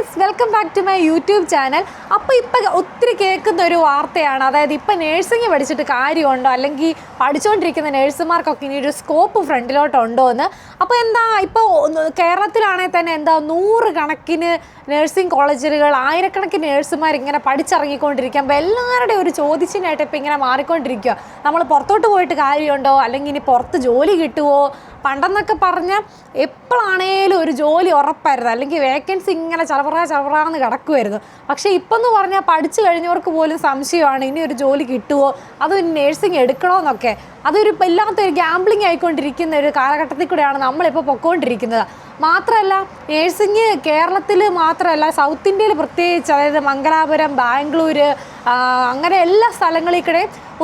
Guys welcome back to my YouTube channel അപ്പോൾ ഇപ്പം ഒത്തിരി കേൾക്കുന്ന ഒരു വാർത്തയാണ്. അതായത് ഇപ്പം നേഴ്സിംഗ് പഠിച്ചിട്ട് കാര്യമുണ്ടോ? അല്ലെങ്കിൽ പഠിച്ചുകൊണ്ടിരിക്കുന്ന നേഴ്സുമാർക്കൊക്കെ ഇനി ഒരു സ്കോപ്പ് ഫ്രണ്ടിലോട്ടുണ്ടോ എന്ന് അപ്പോൾ എന്താ ഇപ്പോൾ കേരളത്തിലാണെങ്കിൽ തന്നെ എന്താ നൂറ് കണക്കിന് നേഴ്സിംഗ് കോളേജുകൾ ആയിരക്കണക്കിന് നേഴ്സുമാർ ഇങ്ങനെ പഠിച്ചിറങ്ങിക്കൊണ്ടിരിക്കുക അപ്പോൾ എല്ലാവരുടെയും ഒരു ചോദിച്ചിനായിട്ട് ഇപ്പം ഇങ്ങനെ മാറിക്കൊണ്ടിരിക്കുക നമ്മൾ പുറത്തോട്ട് പോയിട്ട് കാര്യമുണ്ടോ? അല്ലെങ്കിൽ ഇനി പുറത്ത് ജോലി കിട്ടുമോ പണ്ടെന്നൊക്കെ പറഞ്ഞാൽ എപ്പോഴാണേലും ഒരു ജോലി ഉറപ്പായിരുന്നു. അല്ലെങ്കിൽ വേക്കൻസി ഇങ്ങനെ ചലവറ ചലവറാന്ന് കിടക്കുമായിരുന്നു പക്ഷേ ഇപ്പം എന്ന് പറഞ്ഞാൽ പഠിച്ചു കഴിഞ്ഞവർക്ക് പോലും സംശയമാണ് ഇനി ഒരു ജോലി കിട്ടുമോ അതോ ഇനി നേഴ്സിംഗ് എടുക്കണമെന്നൊക്കെ അതൊരു വല്ലാത്തൊരു ഗ്യാംബ്ലിംഗ് ആയിക്കൊണ്ടിരിക്കുന്ന ഒരു കാലഘട്ടത്തിൽ കൂടെയാണ് നമ്മളിപ്പോൾ പൊക്കോണ്ടിരിക്കുന്നത്. മാത്രമല്ല നേഴ്സിംഗ് കേരളത്തിൽ മാത്രമല്ല സൗത്ത് ഇന്ത്യയിൽ പ്രത്യേകിച്ച് അതായത് മംഗലാപുരം ബാംഗ്ലൂർ അങ്ങനെ എല്ലാ സ്ഥലങ്ങളിൽ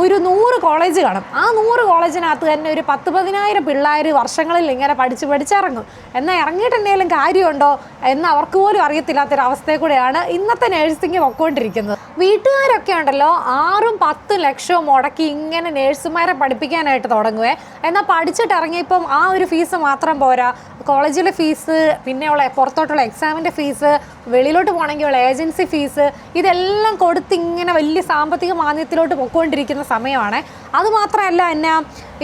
ഒരു നൂറ് കോളേജ് കാണും. ആ നൂറ് കോളേജിനകത്ത് തന്നെ ഒരു പത്ത് പതിനായിരം പിള്ളേർ വർഷങ്ങളിൽ ഇങ്ങനെ പഠിച്ച് പഠിച്ചിറങ്ങും. എന്നാൽ ഇറങ്ങിയിട്ട് എന്തെങ്കിലും കാര്യമുണ്ടോ എന്ന് അവർക്ക് പോലും അറിയത്തില്ലാത്തൊരവസ്ഥയിൽ കൂടെയാണ് ഇന്നത്തെ നേഴ്സിംഗ് പൊക്കോണ്ടിരിക്കുന്നത്. വീട്ടുകാരൊക്കെ ഉണ്ടല്ലോ ആറും പത്തും ലക്ഷവും മുടക്കി ഇങ്ങനെ നേഴ്സുമാരെ പഠിപ്പിക്കാനായിട്ട് തുടങ്ങുവേ. എന്നാൽ പഠിച്ചിട്ട് ഇറങ്ങിയപ്പം ആ ഒരു ഫീസ് മാത്രം പോരാ. കോളേജിലെ ഫീസ് പിന്നെയുള്ള പുറത്തോട്ടുള്ള എക്സാമിന്റെ ഫീസ് വെളിയിലോട്ട് പോകണമെങ്കിൽ ഉള്ള ഏജൻസി ഫീസ് ഇതെല്ലാം കൊടുത്ത് ഇങ്ങനെ വലിയ സാമ്പത്തിക മാന്യത്തിലോട്ട് പൊയ്ക്കൊണ്ടിരിക്കുന്ന സമയമാണ്. അതുമാത്രമല്ല എന്നാ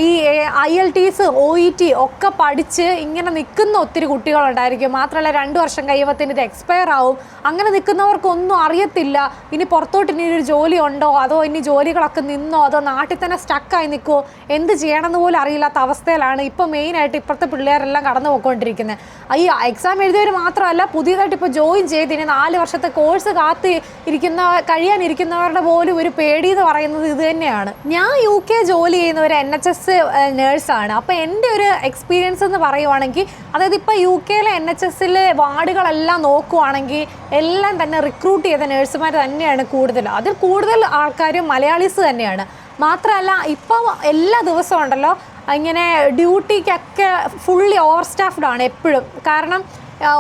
ഈ IELTS O E T ഒക്കെ പഠിച്ച് ഇങ്ങനെ നിൽക്കുന്ന ഒത്തിരി കുട്ടികളുണ്ടായിരിക്കും. മാത്രമല്ല രണ്ട് വർഷം കഴിയുമ്പോഴത്തേന് ഇത് എക്സ്പയർ ആവും. അങ്ങനെ നിൽക്കുന്നവർക്കൊന്നും അറിയത്തില്ല. ഇനി പുറത്തോട്ട് ഇനി ഒരു ജോലി ഉണ്ടോ? അതോ ഇനി ജോലികളൊക്കെ നിന്നോ? അതോ നാട്ടിൽ തന്നെ സ്റ്റക്കായി നിൽക്കുമോ എന്ത് ചെയ്യണമെന്ന് പോലും അറിയില്ലാത്ത അവസ്ഥയിലാണ് ഇപ്പോൾ മെയിനായിട്ട് ഇപ്പോഴത്തെ പിള്ളേരെല്ലാം കടന്നു പോയിക്കൊണ്ടിരിക്കുന്നത്. ഈ എക്സാം എഴുതിയവർ മാത്രമല്ല പുതിയതായിട്ട് ഇപ്പോൾ ജോയിൻ ചെയ്ത് ഇനി നാല് വർഷത്തെ കോഴ്സ് കാത്ത് ഇരിക്കുന്ന കഴിയാനിരിക്കുന്നവരുടെ പോലും ഒരു പേടി എന്ന് പറയുന്നത് ഇത് തന്നെയാണ്. ഞാൻ യു കെ ജോലി ചെയ്യുന്ന ഒരു എൻ എച്ച് എസ് നേഴ്സാണ് അപ്പോൾ എന്റെ ഒരു എക്സ്പീരിയൻസ് എന്ന് പറയുവാണെങ്കിൽ അതായത് ഇപ്പോൾ യു കെയിലെ എൻ എച്ച് എസിലെ വാർഡുകളെല്ലാം നോക്കുവാണെങ്കിൽ എല്ലാം തന്നെ റിക്രൂട്ട് ചെയ്ത നേഴ്സുമാർ തന്നെയാണ് കൂടുതൽ. അതിൽ കൂടുതൽ ആൾക്കാരും മലയാളീസ് തന്നെയാണ്. മാത്രമല്ല ഇപ്പം എല്ലാ ദിവസവും ഉണ്ടല്ലോ ഇങ്ങനെ ഡ്യൂട്ടിക്കൊക്കെ ഫുള്ളി ഓവർ സ്റ്റാഫ്ഡ് ആണ് എപ്പോഴും. കാരണം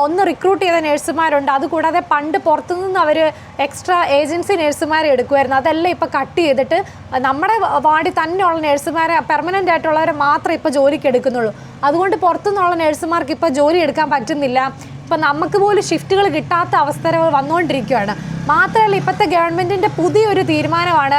ഒന്ന് റിക്രൂട്ട് ചെയ്ത നേഴ്സുമാരുണ്ട് അതുകൂടാതെ പണ്ട് പുറത്തുനിന്ന് അവർ എക്സ്ട്രാ ഏജൻസി നേഴ്സുമാരെ എടുക്കുമായിരുന്നു അതെല്ലാം ഇപ്പോൾ കട്ട് ചെയ്തിട്ട് നമ്മുടെ വാർഡിൽ തന്നെയുള്ള നേഴ്സുമാരെ പെർമനന്റ് ആയിട്ടുള്ളവരെ മാത്രമേ ഇപ്പോൾ ജോലിക്ക് എടുക്കുന്നുള്ളൂ. അതുകൊണ്ട് പുറത്തുനിന്നുള്ള നേഴ്സുമാർക്ക് ഇപ്പോൾ ജോലി എടുക്കാൻ പറ്റുന്നില്ല. ഇപ്പം നമുക്ക് പോലും ഷിഫ്റ്റുകൾ കിട്ടാത്ത അവസരങ്ങൾ വന്നുകൊണ്ടിരിക്കുകയാണ് മാത്രമല്ല ഇപ്പോഴത്തെ ഗവൺമെന്റിന്റെ പുതിയൊരു തീരുമാനമാണ്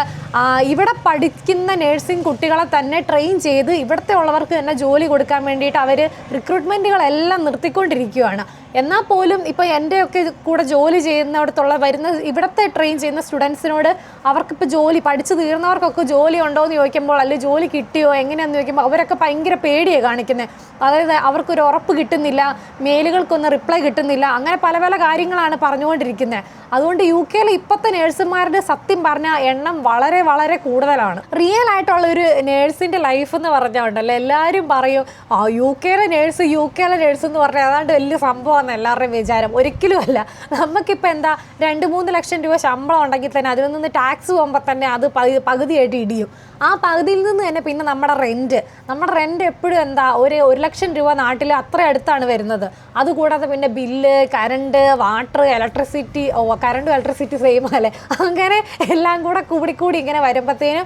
ഇവിടെ പഠിക്കുന്ന നേഴ്സിംഗ് കുട്ടികളെ തന്നെ ട്രെയിൻ ചെയ്ത് ഇവിടുത്തെ ഉള്ളവർക്ക് തന്നെ ജോലി കൊടുക്കാൻ വേണ്ടിയിട്ട് അവർ റിക്രൂട്ട്മെന്റുകളെല്ലാം നിർത്തിക്കൊണ്ടിരിക്കുകയാണ്. എന്നാൽ പോലും ഇപ്പോൾ എന്റെയൊക്കെ കൂടെ ജോലി ചെയ്യുന്നിടത്തുള്ള വരുന്ന ഇവിടുത്തെ ട്രെയിൻ ചെയ്യുന്ന സ്റ്റുഡൻസിനോട് അവർക്കിപ്പോൾ ജോലി പഠിച്ചു തീർന്നവർക്കൊക്കെ ജോലി ഉണ്ടോ എന്ന് ചോദിക്കുമ്പോൾ അല്ലെങ്കിൽ ജോലി കിട്ടിയോ എങ്ങനെയാണെന്ന് ചോദിക്കുമ്പോൾ അവരൊക്കെ ഭയങ്കര പേടിയാണ് കാണിക്കുന്നത് അതായത് അവർക്കൊരു ഉറപ്പ് കിട്ടുന്നില്ല മെയിലുകൾക്കൊന്നും റിപ്ലൈ കിട്ടുന്നില്ല അങ്ങനെ പല പല കാര്യങ്ങളാണ് പറഞ്ഞുകൊണ്ടിരിക്കുന്നത് അതുകൊണ്ട് യു കെയിൽ ഇപ്പോഴത്തെ നേഴ്സുമാരുടെ സത്യം പറഞ്ഞ എണ്ണം വളരെ വളരെ കൂടുതലാണ്. റിയൽ ആയിട്ടുള്ള ഒരു നേഴ്സിന്റെ ലൈഫ് എന്ന് പറഞ്ഞാൽ ഉണ്ടല്ലോ എല്ലാവരും പറയും ആ യു കെയിലെ നേഴ്സ് യു കെയിലെ നേഴ്സ് എന്ന് പറഞ്ഞാൽ അതാണ്ട് വലിയ സംഭവമാണ് എല്ലാവരുടെയും വിചാരം. ഒരിക്കലും അല്ല നമുക്കിപ്പോൾ എന്താ രണ്ട് മൂന്ന് ലക്ഷം രൂപ ശമ്പളം ഉണ്ടെങ്കിൽ തന്നെ അതിൽ നിന്ന് ടാക്സ് പോകുമ്പോൾ തന്നെ അത് പകുതി പകുതിയായിട്ട് ഇടിയും. ആ പകുതിയിൽ നിന്ന് തന്നെ പിന്നെ നമ്മുടെ റെന്റ് നമ്മുടെ റെന്റ് എപ്പോഴും എന്താ ഒരു ഒരു ലക്ഷം രൂപ നാട്ടിൽ അത്ര അടുത്താണ് വരുന്നത്. അതുകൂടാതെ പിന്നെ ബില്ല് കറണ്ട് വാട്ടർ ഇലക്ട്രിസിറ്റി ഓ കറണ്ടും ഇലക്ട്രിസിറ്റി സെയിം അല്ലേ? അങ്ങനെ എല്ലാം കൂടെ കൂടി കൂടി ഇങ്ങനെ വരുമ്പോഴത്തേനും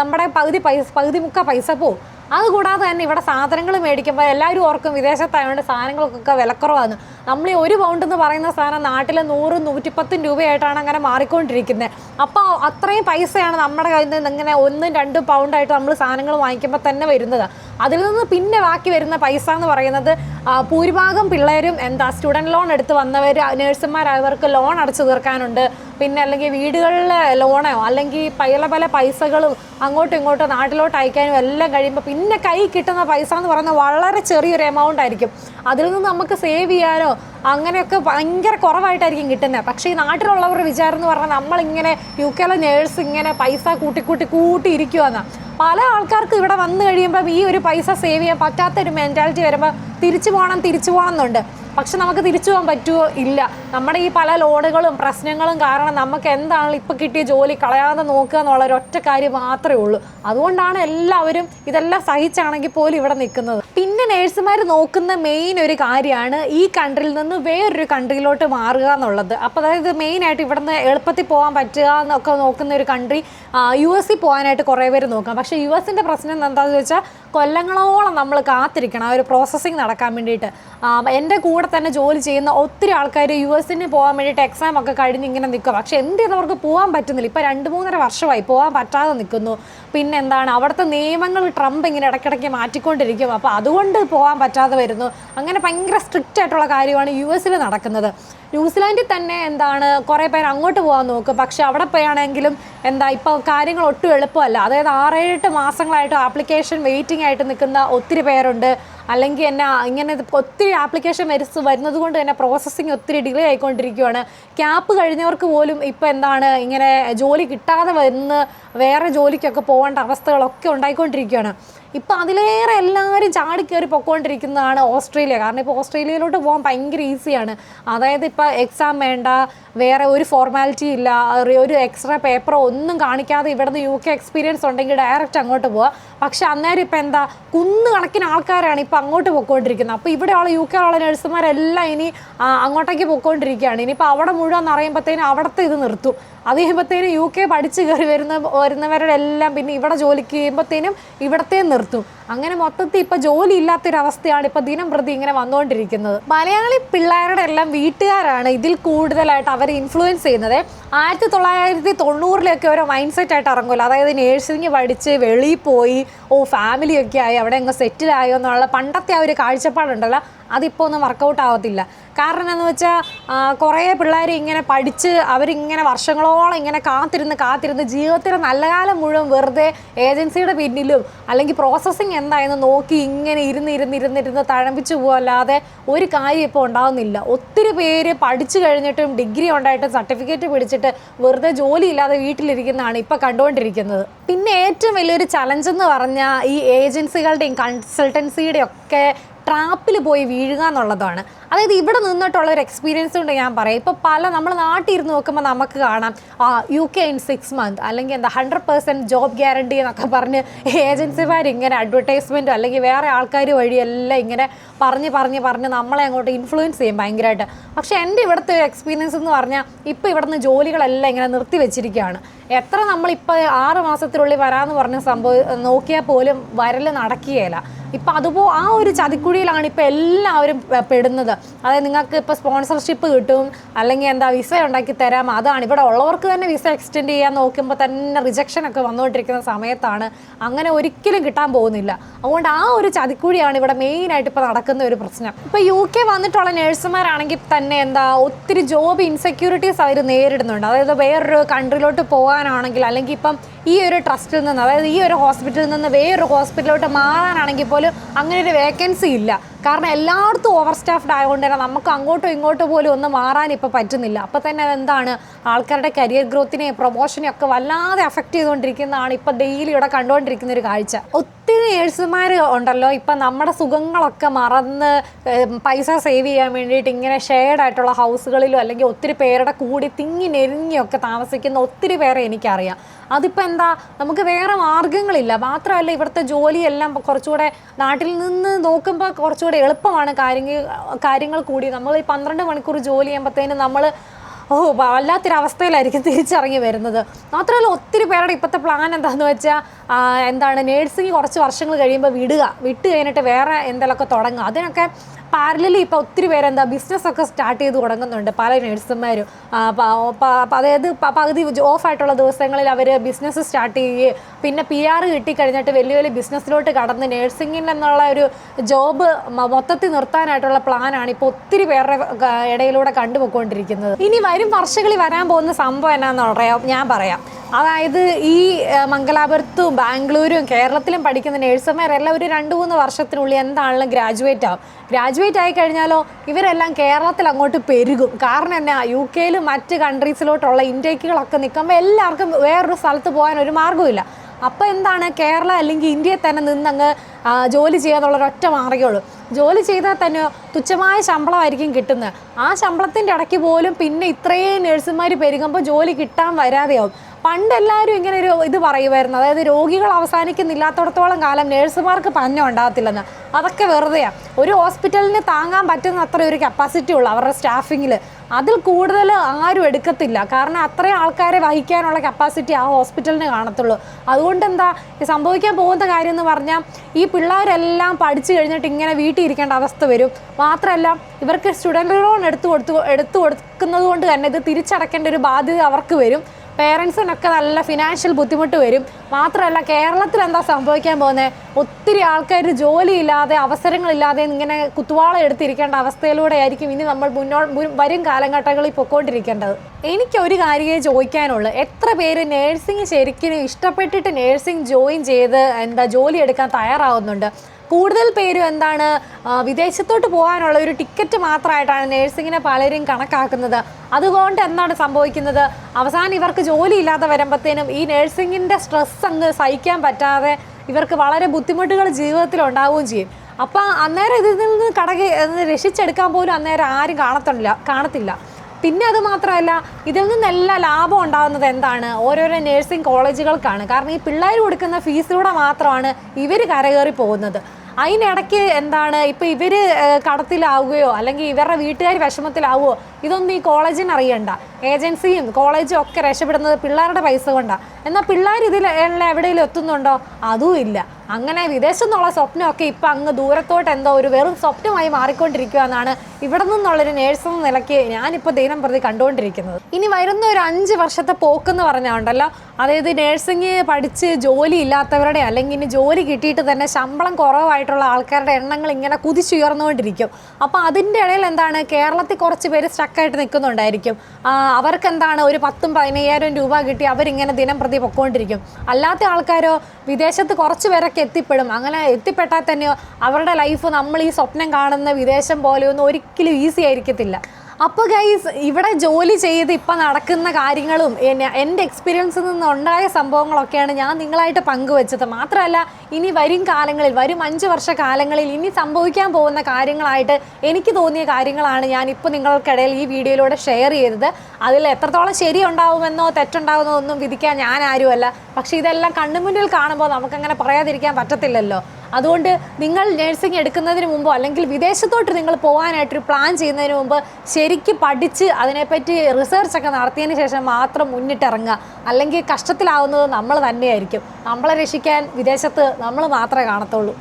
നമ്മുടെ പകുതി പൈസ പകുതി മുക്ക പൈസ പോവും. അതുകൂടാതെ തന്നെ ഇവിടെ സാധനങ്ങൾ മേടിക്കുമ്പോൾ എല്ലാവരും ഓർക്കും വിദേശത്തായതുകൊണ്ട് സാധനങ്ങൾക്കൊക്കെ വിലക്കുറവാണ് നമ്മൾ ഈ ഒരു പൗണ്ട് എന്ന് പറയുന്ന സാധനം നാട്ടിൽ നൂറും നൂറ്റിപ്പത്തും രൂപയായിട്ടാണ് അങ്ങനെ മാറിക്കൊണ്ടിരിക്കുന്നത് അപ്പോൾ അത്രയും പൈസയാണ് നമ്മുടെ കയ്യിൽ നിന്ന് ഇങ്ങനെ ഒന്നും രണ്ടും പൗണ്ടായിട്ട് നമ്മൾ സാധനങ്ങൾ വാങ്ങിക്കുമ്പോൾ തന്നെ വരുന്നത്. അതിൽ നിന്ന് പിന്നെ ബാക്കി വരുന്ന പൈസ എന്ന് പറയുന്നത് ഭൂരിഭാഗം പിള്ളേരും എന്താ സ്റ്റുഡന്റ് ലോൺ എടുത്ത് വന്നവർ നേഴ്സുമാരായവർക്ക് ലോൺ അടച്ചു തീർക്കാനുണ്ട്. പിന്നെ അല്ലെങ്കിൽ വീടുകളിലെ ലോണോ അല്ലെങ്കിൽ പല പല പൈസകളും അങ്ങോട്ടും ഇങ്ങോട്ടും നാട്ടിലോട്ട് അയക്കാനും എല്ലാം കഴിയുമ്പോൾ പിന്നെ കൈ കിട്ടുന്ന പൈസ എന്ന് പറയുന്നത് വളരെ ചെറിയൊരു എമൗണ്ട് ആയിരിക്കും. അതിൽ നിന്ന് നമുക്ക് സേവ് ചെയ്യാനോ അങ്ങനെയൊക്കെ ഭയങ്കര കുറവായിട്ടായിരിക്കും കിട്ടുന്നത്. പക്ഷേ ഈ നാട്ടിലുള്ളവരുടെ വിചാരം എന്ന് പറഞ്ഞാൽ നമ്മളിങ്ങനെ യു കെയിലെ നേഴ്സ് ഇങ്ങനെ പൈസ കൂട്ടി കൂട്ടി കൂട്ടി ഇരിക്കുമെന്നാണ് പല ആൾക്കാർക്ക് ഇവിടെ വന്നു കഴിയുമ്പം ഈ ഒരു പൈസ സേവ് ചെയ്യാൻ പറ്റാത്ത ഒരു മെന്റാലിറ്റി വരുമ്പോൾ തിരിച്ചു പോകണം തിരിച്ചു പോകണം എന്നുണ്ട്. പക്ഷെ നമുക്ക് തിരിച്ചു പോകാൻ പറ്റുമോ ഇല്ല. നമ്മുടെ ഈ പല ലോഡുകളും പ്രശ്നങ്ങളും കാരണം നമുക്ക് എന്താണ് ഇപ്പം കിട്ടിയ ജോലി കളയാതെ നോക്കുക എന്നുള്ള ഒറ്റ കാര്യം മാത്രമേ ഉള്ളൂ. അതുകൊണ്ടാണ് എല്ലാവരും ഇതെല്ലാം സഹിച്ചാണെങ്കിൽ പോലും ഇവിടെ നിൽക്കുന്നത്. പിന്നെ നേഴ്സുമാർ നോക്കുന്ന മെയിൻ ഒരു കാര്യമാണ് ഈ കൺട്രിയിൽ നിന്ന് വേറൊരു കൺട്രിയിലോട്ട് മാറുക എന്നുള്ളത്. അപ്പോൾ അതായത് മെയിനായിട്ട് ഇവിടുന്ന് എളുപ്പത്തിൽ പോകാൻ പറ്റുക എന്നൊക്കെ നോക്കുന്ന ഒരു കൺട്രി യു എസിൽ പോകാനായിട്ട് കുറേ പേര് നോക്കാം. പക്ഷേ യു എസിന്റെ പ്രശ്നം എന്താണെന്ന് വെച്ചാൽ കൊല്ലങ്ങളോളം നമ്മൾ കാത്തിരിക്കണം. ആ ഒരു പ്രോസസ്സിങ് നടക്കാൻ വേണ്ടിയിട്ട്. എന്റെ കൂടെ തന്നെ ജോലി ചെയ്യുന്ന ഒത്തിരി ആൾക്കാർ യു എസിന് പോകാൻ വേണ്ടിയിട്ട് എക്സാം ഒക്കെ കഴിഞ്ഞ് ഇങ്ങനെ നിൽക്കുക. പക്ഷെ എന്ത് ചെയ്ത് അവർക്ക് പോകാൻ പറ്റുന്നില്ല. ഇപ്പോൾ രണ്ട് മൂന്നര വർഷമായി പോകാൻ പറ്റാതെ നിൽക്കുന്നു. പിന്നെ എന്താണ്? അവിടുത്തെ നിയമങ്ങൾ ട്രംപ് ഇങ്ങനെ ഇടയ്ക്കിടയ്ക്ക് മാറ്റിക്കൊണ്ടിരിക്കും. അപ്പോൾ അതുകൊണ്ട് പോകാൻ പറ്റാതെ വരുന്നു. അങ്ങനെ ഭയങ്കര സ്ട്രിക്റ്റ് ആയിട്ടുള്ള കാര്യമാണ് യു എസിൽ നടക്കുന്നത്. ന്യൂസിലാൻഡിൽ തന്നെ എന്താണ് കുറേ പേര് അങ്ങോട്ട് പോകാൻ നോക്കും. പക്ഷെ അവിടെ പോയാണെങ്കിലും എന്താ ഇപ്പോൾ കാര്യങ്ങൾ ഒട്ടും എളുപ്പമല്ല. അതായത് ആറേഴെട്ട് മാസങ്ങളായിട്ട് ആപ്ലിക്കേഷൻ വെയിറ്റിംഗ് ആയിട്ട് നിൽക്കുന്ന ഒത്തിരി പേരുണ്ട്. അല്ലെങ്കിൽ എന്നെ ഇങ്ങനെ ഒത്തിരി ആപ്ലിക്കേഷൻ വരുസ് വരുന്നത് കൊണ്ട് തന്നെ പ്രോസസ്സിങ് ഒത്തിരി ഡിലേ ആയിക്കൊണ്ടിരിക്കുകയാണ് ക്യാപ്പ് കഴിഞ്ഞവർക്ക് പോലും ഇപ്പോൾ എന്താണ് ഇങ്ങനെ ജോലി കിട്ടാതെ വരുന്ന വേറെ ജോലിക്കൊക്കെ പോകേണ്ട അവസ്ഥകളൊക്കെ ഉണ്ടായിക്കൊണ്ടിരിക്കുകയാണ് ഇപ്പം അതിലേറെ എല്ലാവരും ചാടി കയറി പൊക്കോണ്ടിരിക്കുന്നതാണ് ഓസ്ട്രേലിയ. കാരണം ഇപ്പോൾ ഓസ്ട്രേലിയയിലോട്ട് പോകാൻ ഭയങ്കര ഈസിയാണ് അതായത് ഇപ്പോൾ എക്സാം വേണ്ട വേറെ ഒരു ഫോർമാലിറ്റി ഇല്ല ഒരു- ഒരു എക്സ്ട്രാ പേപ്പറോ ഒന്നും കാണിക്കാതെ ഇവിടുന്ന് യു കെ എക്സ്പീരിയൻസ് ഉണ്ടെങ്കിൽ ഡയറക്റ്റ് അങ്ങോട്ട് പോവാം. പക്ഷെ അന്നേരം ഇപ്പം എന്താ കുന്ന് കണക്കിന് ആൾക്കാരാണ് ഇപ്പം അങ്ങോട്ട് പൊക്കോണ്ടിരിക്കുന്നത്. അപ്പോൾ ഇവിടെയുള്ള യു കെ ഉള്ള നഴ്സുമാരെല്ലാം ഇനി അങ്ങോട്ടേക്ക് പൊക്കോണ്ടിരിക്കുകയാണ്. ഇനിയിപ്പോൾ അവിടെ മുഴുവൻ അറിയുമ്പോഴത്തേനും അവിടുത്തെ ഇത് നിർത്തും. അത് യു കെ പഠിച്ച് കയറി വരുന്ന വരുന്നവരുടെ എല്ലാം പിന്നെ ഇവിടെ ജോലിക്ക് ചെയ്യുമ്പോഴത്തേനും ഇവിടത്തെ നിർത്തും. അങ്ങനെ മൊത്തത്തിൽ ഇപ്പൊ ജോലി ഇല്ലാത്തൊരവസ്ഥയാണ് ഇപ്പൊ ദിനം പ്രതി ഇങ്ങനെ വന്നുകൊണ്ടിരിക്കുന്നത്. മലയാളി പിള്ളേരുടെ എല്ലാം വീട്ടുകാരാണ് ഇതിൽ കൂടുതലായിട്ട് അവരെ ഇൻഫ്ലുവൻസ് ചെയ്യുന്നത്. ആയിരത്തി തൊള്ളായിരത്തി തൊണ്ണൂറിലൊക്കെ ഓരോ മൈൻഡ് സെറ്റ് ആയിട്ട് ഇറങ്ങുമല്ലോ. അതായത് നേഴ്സിംഗ് പഠിച്ച് വെളിയിൽ പോയി ഓ ഫാമിലി ഒക്കെ ആയി അവിടെ അങ്ങ് സെറ്റിൽ ആയോ എന്നുള്ള പണ്ടത്തെ ആ ഒരു കാഴ്ചപ്പാടുണ്ടല്ലോ. അതിപ്പോൾ ഒന്നും വർക്കൗട്ട് ആവത്തില്ല. കാരണം എന്ന് വെച്ചാൽ കുറേ പിള്ളേർ ഇങ്ങനെ പഠിച്ച് അവരിങ്ങനെ വർഷങ്ങളോളം ഇങ്ങനെ കാത്തിരുന്ന് കാത്തിരുന്ന് ജീവിതത്തിൽ നല്ല കാലം മുഴുവൻ വെറുതെ ഏജൻസിയുടെ പിന്നിലും അല്ലെങ്കിൽ പ്രോസസ്സിങ് എന്തായെന്ന് നോക്കി ഇങ്ങനെ ഇരുന്ന് ഇരുന്ന് ഇരുന്നിരുന്ന് തഴമ്പിച്ചു പോകല്ലാതെ ഒരു കാര്യം ഇപ്പോൾ ഉണ്ടാകുന്നില്ല ഒത്തിരി പേര് പഠിച്ചു കഴിഞ്ഞിട്ടും ഡിഗ്രി ഉണ്ടായിട്ടും സർട്ടിഫിക്കറ്റ് പിടിച്ചിട്ട് വെറുതെ ജോലിയില്ലാതെ വീട്ടിലിരിക്കുന്നതാണ് ഇപ്പോൾ കണ്ടുകൊണ്ടിരിക്കുന്നത്. പിന്നെ ഏറ്റവും വലിയൊരു ചലഞ്ച് എന്ന് പറഞ്ഞാൽ ഈ ഏജൻസികളുടെയും കൺസൾട്ടൻസിയുടെയും ഒക്കെ ട്രാപ്പിൽ പോയി വീഴുക എന്നുള്ളതാണ്. അതായത് ഇവിടെ നിന്നിട്ടുള്ള ഒരു എക്സ്പീരിയൻസ് കൊണ്ട് ഞാൻ പറയാം. ഇപ്പോൾ പല നമ്മൾ നാട്ടിൽ ഇരുന്ന് നോക്കുമ്പോൾ നമുക്ക് കാണാം U K in six month അല്ലെങ്കിൽ എന്താ ഹൺഡ്രഡ് പെർസെന്റ് ജോബ് ഗ്യാരണ്ടി എന്നൊക്കെ പറഞ്ഞ് ഏജൻസിമാർ ഇങ്ങനെ അഡ്വർടൈസ്മെന്റും അല്ലെങ്കിൽ വേറെ ആൾക്കാർ വഴിയെല്ലാം ഇങ്ങനെ പറഞ്ഞ് പറഞ്ഞ് പറഞ്ഞ് നമ്മളെ അങ്ങോട്ട് ഇൻഫ്ലുവൻസ് ചെയ്യും ഭയങ്കരമായിട്ട് പക്ഷേ എന്റെ ഇവിടുത്തെ ഒരു എക്സ്പീരിയൻസ് എന്ന് പറഞ്ഞാൽ ഇപ്പോൾ ഇവിടുന്ന് ജോലികളെല്ലാം ഇങ്ങനെ നിർത്തി വെച്ചിരിക്കുകയാണ്. എത്ര നമ്മളിപ്പോൾ ആറ് മാസത്തിനുള്ളിൽ വരാമെന്ന് പറഞ്ഞ സംഭവം നോക്കിയാൽ പോലും വരൽ നടക്കുകയില്ല. ഇപ്പം അതുപോ ആ ഒരു ചതിക്കുഴിയിലാണ് ഇപ്പോൾ എല്ലാവരും പെടുന്നത്. അതായത് നിങ്ങൾക്ക് ഇപ്പോൾ സ്പോൺസർഷിപ്പ് കിട്ടും അല്ലെങ്കിൽ എന്താ വിസ ഉണ്ടാക്കി തരാം അതാണ്. ഇവിടെ ഉള്ളവർക്ക് തന്നെ വിസ എക്സ്റ്റെൻഡ് ചെയ്യാൻ നോക്കുമ്പോൾ തന്നെ റിജക്ഷൻ ഒക്കെ വന്നുകൊണ്ടിരിക്കുന്ന സമയത്താണ് അങ്ങനെ ഒരിക്കലും കിട്ടാൻ പോകുന്നില്ല. അതുകൊണ്ട് ആ ഒരു ചതിക്കുഴിയാണ് ഇവിടെ മെയിനായിട്ട് ഇപ്പോൾ നടക്കുന്ന ഒരു പ്രശ്നം. ഇപ്പോൾ യു കെ വന്നിട്ടുള്ള നേഴ്സുമാരാണെങ്കിൽ തന്നെ എന്താ ഒത്തിരി ജോബ് ഇൻസെക്യൂരിറ്റീസ് അവർ നേരിടുന്നുണ്ട്. അതായത് വേറൊരു കൺട്രിയിലോട്ട് പോകാനാണെങ്കിൽ അല്ലെങ്കിൽ ഇപ്പം ഈ ഒരു ട്രസ്റ്റിൽ നിന്ന് അതായത് ഈ ഒരു ഹോസ്പിറ്റലിൽ നിന്ന് വേറൊരു ഹോസ്പിറ്റലിലോട്ട് മാറാനാണെങ്കിൽ പോലും അങ്ങനെ ഒരു വേക്കൻസി ഇല്ല. കാരണം എല്ലായിടത്തും ഓവർ സ്റ്റാഫ്ഡ് ആയതുകൊണ്ട് തന്നെ നമുക്ക് അങ്ങോട്ടും ഇങ്ങോട്ടും പോലും ഒന്നും മാറാൻ ഇപ്പോൾ പറ്റുന്നില്ല. അപ്പോൾ തന്നെ എന്താണ് ആൾക്കാരുടെ കരിയർ ഗ്രോത്തിനെയും പ്രൊമോഷനെയും ഒക്കെ വല്ലാതെ അഫക്റ്റ് ചെയ്തുകൊണ്ടിരിക്കുന്നതാണ് ഇപ്പോൾ ഡെയിലി ഇവിടെ കണ്ടുകൊണ്ടിരിക്കുന്ന ഒരു കാഴ്ച. ഒത്തിരി നേഴ്സുമാർ ഉണ്ടല്ലോ. ഇപ്പം നമ്മുടെ സുഖങ്ങളൊക്കെ മറന്ന് പൈസ സേവ് ചെയ്യാൻ വേണ്ടിയിട്ട് ഇങ്ങനെ ഷെയർഡ് ആയിട്ടുള്ള ഹൗസുകളിലോ അല്ലെങ്കിൽ ഒത്തിരി പേരുടെ കൂടി തിങ്ങി നെരുങ്ങിയൊക്കെ താമസിക്കുന്ന ഒത്തിരി പേരെ എനിക്കറിയാം. അതിപ്പോൾ എന്താ നമുക്ക് വേറെ മാർഗങ്ങളില്ല. മാത്രമല്ല ഇവിടുത്തെ ജോലിയെല്ലാം കുറച്ചുകൂടെ നാട്ടിൽ നിന്ന് നോക്കുമ്പോൾ കുറച്ചുകൂടെ എളുപ്പമാണ് കാര്യങ്ങൾ കാര്യങ്ങൾ കൂടി. നമ്മൾ ഈ പന്ത്രണ്ട് മണിക്കൂർ ജോലി ചെയ്യുമ്പോഴത്തേനും നമ്മൾ ഓ വല്ലാത്തൊരവസ്ഥയിലായിരിക്കും തിരിച്ചിറങ്ങി വരുന്നത്. മാത്രമല്ല ഒത്തിരി പേരുടെ ഇപ്പോഴത്തെ പ്ലാൻ എന്താണെന്ന് വെച്ചാൽ എന്താണ് നേഴ്സിംഗ് കുറച്ച് വർഷങ്ങൾ കഴിയുമ്പോൾ വിടുക. വിട്ട് കഴിഞ്ഞിട്ട് വേറെ എന്തെങ്കിലുമൊക്കെ തുടങ്ങുക. അതിനൊക്കെ പാരലലി ഇപ്പോൾ ഒത്തിരി പേരെന്താ ബിസിനസ് ബിസിനസ്സൊക്കെ സ്റ്റാർട്ട് ചെയ്ത് തുടങ്ങുന്നുണ്ട്. പല നേഴ്സുമാരും അതായത് പകുതി ഓഫ് ആയിട്ടുള്ള ദിവസങ്ങളിൽ അവർ ബിസിനസ് സ്റ്റാർട്ട് ചെയ്യുകയും പിന്നെ പി ആർ കിട്ടിക്കഴിഞ്ഞിട്ട് വലിയ വലിയ ബിസിനസ്സിലോട്ട് കടന്ന് നഴ്സിംഗിൽ എന്നുള്ള ഒരു ജോബ് മൊത്തത്തിൽ നിർത്താനായിട്ടുള്ള പ്ലാനാണ് ഇപ്പോൾ ഒത്തിരി പേരുടെ ഇടയിലൂടെ കണ്ടുപോയിക്കൊണ്ടിരിക്കുന്നത്. ഇനി വരും വർഷങ്ങളിൽ വരാൻ പോകുന്ന സംഭവം എന്നാന്ന് പറയാം ഞാൻ പറയാം. അതായത് ഈ മംഗലാപുരത്തും ബാംഗ്ലൂരും കേരളത്തിലും പഠിക്കുന്ന നേഴ്സുമാരെല്ലാം ഒരു രണ്ട് മൂന്ന് വർഷത്തിനുള്ളിൽ എന്താണെങ്കിലും ഗ്രാജുവേറ്റ് ആവും. ഗ്രാജുവേറ്റ് ആയി കഴിഞ്ഞാലോ ഇവരെല്ലാം കേരളത്തിൽ അങ്ങോട്ട് പെരുകും. കാരണം എന്നാ യു കെയിലും മറ്റ് കൺട്രീസിലോട്ടുള്ള ഇൻടേക്കുകളൊക്കെ നിൽക്കുമ്പോൾ എല്ലാവർക്കും വേറൊരു സ്ഥലത്ത് പോകാൻ ഒരു മാർഗമില്ല അപ്പോൾ എന്താണ് കേരള അല്ലെങ്കിൽ ഇന്ത്യയിൽ തന്നെ നിന്നങ്ങ് ജോലി ചെയ്യാന്നുള്ള ഒരൊറ്റ മാർഗമുള്ളൂ. ജോലി ചെയ്താൽ തന്നെ തുച്ഛമായ ശമ്പളമായിരിക്കും കിട്ടുന്നത്. ആ ശമ്പളത്തിന്റെ ഇടയ്ക്ക് പോലും പിന്നെ ഇത്രയും നഴ്സുമാർ പെരുകുമ്പോൾ ജോലി കിട്ടാൻ വരാതെയാവും. പണ്ട് എല്ലാവരും ഇങ്ങനെ ഒരു ഇത് പറയുമായിരുന്നു. അതായത് രോഗികൾ അവസാനിക്കുന്നില്ലാത്തടത്തോളം കാലം നേഴ്സുമാർക്ക് പഞ്ഞം ഉണ്ടാകത്തില്ലെന്ന്. അതൊക്കെ വെറുതെയാണ് ഒരു ഹോസ്പിറ്റലിന് താങ്ങാൻ പറ്റുന്ന അത്ര ഒരു കപ്പാസിറ്റി ഉള്ളു അവരുടെ സ്റ്റാഫിങ്ങിൽ അതിൽ കൂടുതൽ ആരും എടുക്കത്തില്ല. കാരണം അത്രയും ആൾക്കാരെ വഹിക്കാനുള്ള കപ്പാസിറ്റി ആ ഹോസ്പിറ്റലിന് കാണത്തുള്ളൂ. അതുകൊണ്ട് എന്താ സംഭവിക്കാൻ പോകുന്ന കാര്യം എന്ന് പറഞ്ഞാൽ ഈ പിള്ളേരെല്ലാം പഠിച്ചു കഴിഞ്ഞിട്ട് ഇങ്ങനെ വീട്ടിൽ ഇരിക്കേണ്ട അവസ്ഥ വരും. മാത്രമല്ല ഇവർക്ക് സ്റ്റുഡന്റ് ലോൺ എടുത്തു കൊടുത്തു എടുത്തു കൊടുക്കുന്നത് കൊണ്ട് തന്നെ ഇത് തിരിച്ചടക്കേണ്ട ഒരു ബാധ്യത അവർക്ക് വരും. പേരൻസിനൊക്കെ നല്ല ഫിനാൻഷ്യൽ ബുദ്ധിമുട്ട് വരും. മാത്രമല്ല കേരളത്തിൽ എന്താ സംഭവിക്കാൻ പോകുന്നത് ഒത്തിരി ആൾക്കാർ ജോലിയില്ലാതെ അവസരങ്ങളില്ലാതെ ഇങ്ങനെ കുത്തുവാള എടുത്തിരിക്കേണ്ട അവസ്ഥയിലൂടെ ആയിരിക്കും ഇനി നമ്മൾ മുന്നോ വരും കാലഘട്ടങ്ങളിൽ പൊക്കോണ്ടിരിക്കേണ്ടത് എനിക്കൊരു കാര്യമേ ചോദിക്കാനുള്ളൂ. എത്ര പേര് നേഴ്സിംഗ് ശരിക്കും ഇഷ്ടപ്പെട്ടിട്ട് നേഴ്സിംഗ് ജോയിൻ ചെയ്ത് എന്താ ജോലി എടുക്കാൻ തയ്യാറാവുന്നുണ്ട്? കൂടുതൽ പേരും എന്താണ് വിദേശത്തോട്ട് പോകാനുള്ള ഒരു ടിക്കറ്റ് മാത്രമായിട്ടാണ് നേഴ്സിങ്ങിനെ പലരും കണക്കാക്കുന്നത്. അതുകൊണ്ട് എന്താണ് സംഭവിക്കുന്നത്? അവസാനം ഇവർക്ക് ജോലി ഇല്ലാതെ വരുമ്പോഴത്തേനും ഈ നേഴ്സിങ്ങിന്റെ സ്ട്രെസ് അങ്ങ് സഹിക്കാൻ പറ്റാതെ ഇവർക്ക് വളരെ ബുദ്ധിമുട്ടുകൾ ജീവിതത്തിൽ ഉണ്ടാവുകയും ചെയ്യും. അപ്പം അന്നേരം ഇതിൽ നിന്ന് കടകി രക്ഷിച്ചെടുക്കാൻ പോലും അന്നേരം ആരും കാണത്തില്ല കാണത്തില്ല. പിന്നെ അത് മാത്രമല്ല ഇതിൽ നിന്നെല്ലാം ലാഭം ഉണ്ടാകുന്നത് എന്താണ്? ഓരോരോ നേഴ്സിംഗ് കോളേജുകൾക്കാണ്. കാരണം ഈ പിള്ളേർ കൊടുക്കുന്ന ഫീസിലൂടെ മാത്രമാണ് ഇവർ കരകയറി പോകുന്നത്. അതിനിടയ്ക്ക് എന്താണ് ഇപ്പം ഇവർ കടത്തിലാവുകയോ അല്ലെങ്കിൽ ഇവരുടെ വീട്ടുകാർ വിഷമത്തിലാവുകയോ ഇതൊന്നും ഈ കോളേജിന് അറിയണ്ട. ഏജൻസിയും കോളേജും ഒക്കെ രക്ഷപ്പെടുന്നത് പിള്ളേരുടെ പൈസ കൊണ്ടാണ് എന്നാൽ പിള്ളേർ ഇതിൽ എവിടെയെങ്കിലും എത്തുന്നുണ്ടോ? അതും ഇല്ല. അങ്ങനെ വിദേശത്തു നിന്നുള്ള സ്വപ്നമൊക്കെ ഇപ്പം അങ്ങ് ദൂരത്തോട്ട് എന്തോ ഒരു വെറും സ്വപ്നമായി മാറിക്കൊണ്ടിരിക്കുക എന്നാണ് ഇവിടെ നിന്നുള്ളൊരു നേഴ്സ് എന്ന നിലയ്ക്ക് ഞാനിപ്പോൾ ദിനം പ്രതി കണ്ടുകൊണ്ടിരിക്കുന്നത്. ഇനി വരുന്ന ഒരു അഞ്ച് വർഷത്തെ പോക്കെന്ന് പറഞ്ഞാൽ ഉണ്ടല്ലോ അതായത് നേഴ്സിംഗ് പഠിച്ച് ജോലി ഇല്ലാത്തവരുടെ അല്ലെങ്കിൽ ഇനി ജോലി കിട്ടിയിട്ട് തന്നെ ശമ്പളം കുറവായിട്ടുള്ള ആൾക്കാരുടെ എണ്ണങ്ങൾ ഇങ്ങനെ കുതിച്ചുയർന്നുകൊണ്ടിരിക്കും. അപ്പോൾ അതിന്റെ ഇടയിൽ എന്താണ് കേരളത്തിൽ കുറച്ച് പേര് സ്റ്റക്കായിട്ട് നിൽക്കുന്നുണ്ടായിരിക്കും. അവർക്ക് എന്താണ് ഒരു പത്തും പതിനയ്യായിരം രൂപ കിട്ടി അവരിങ്ങനെ ദിനം പ്രതി പൊക്കോണ്ടിരിക്കും. അല്ലാത്ത ആൾക്കാരോ വിദേശത്ത് കുറച്ച് പേരൊക്കെ എത്തിപ്പെടും. അങ്ങനെ എത്തിപ്പെട്ടാൽ തന്നെയോ അവരുടെ ലൈഫ് നമ്മൾ ഈ സ്വപ്നം കാണുന്ന വിദേശം പോലെയൊന്നും ഒരിക്കലും ഈസി ആയിരിക്കത്തില്ല. അപ്പോൾ ഗൈസ് ഇവിടെ ജോലി ചെയ്ത് ഇപ്പം നടക്കുന്ന കാര്യങ്ങളും എന്റെ എക്സ്പീരിയൻസിൽ നിന്ന് ഉണ്ടായ സംഭവങ്ങളൊക്കെയാണ് ഞാൻ നിങ്ങളായിട്ട് പങ്കുവെച്ചത്. മാത്രമല്ല ഇനി വരും കാലങ്ങളിൽ വരും അഞ്ച് വർഷ കാലങ്ങളിൽ ഇനി സംഭവിക്കാൻ പോകുന്ന കാര്യങ്ങളായിട്ട് എനിക്ക് തോന്നിയ കാര്യങ്ങളാണ് ഞാൻ ഇപ്പോൾ നിങ്ങൾക്കിടയിൽ ഈ വീഡിയോയിലൂടെ ഷെയർ ചെയ്തത്. അതിൽ എത്രത്തോളം ശരി ഉണ്ടാവുമെന്നോ തെറ്റുണ്ടാവുമെന്നോ ഒന്നും വിധിക്കാൻ ഞാൻ ആരുമല്ല. പക്ഷേ ഇതെല്ലാം കണ്ണുമുന്നിൽ കാണുമ്പോൾ നമുക്കങ്ങനെ പറയാതിരിക്കാൻ പറ്റത്തില്ലല്ലോ. അതുകൊണ്ട് നിങ്ങൾ നഴ്സിംഗ് എടുക്കുന്നതിന് മുമ്പോ അല്ലെങ്കിൽ വിദേശത്തോട്ട് നിങ്ങൾ പോകാനായിട്ടൊരു പ്ലാൻ ചെയ്യുന്നതിന് മുമ്പ് ശരിക്ക് പഠിച്ച് അതിനെപ്പറ്റി റിസർച്ച് ഒക്കെ നടത്തിയതിന് ശേഷം മാത്രം മുന്നിട്ടിറങ്ങുക. അല്ലെങ്കിൽ കഷ്ടത്തിലാവുന്നത് നമ്മൾ തന്നെയായിരിക്കും. നമ്മളെ രക്ഷിക്കാൻ വിദേശത്ത് നമ്മൾ മാത്രമേ കാണത്തുള്ളൂ.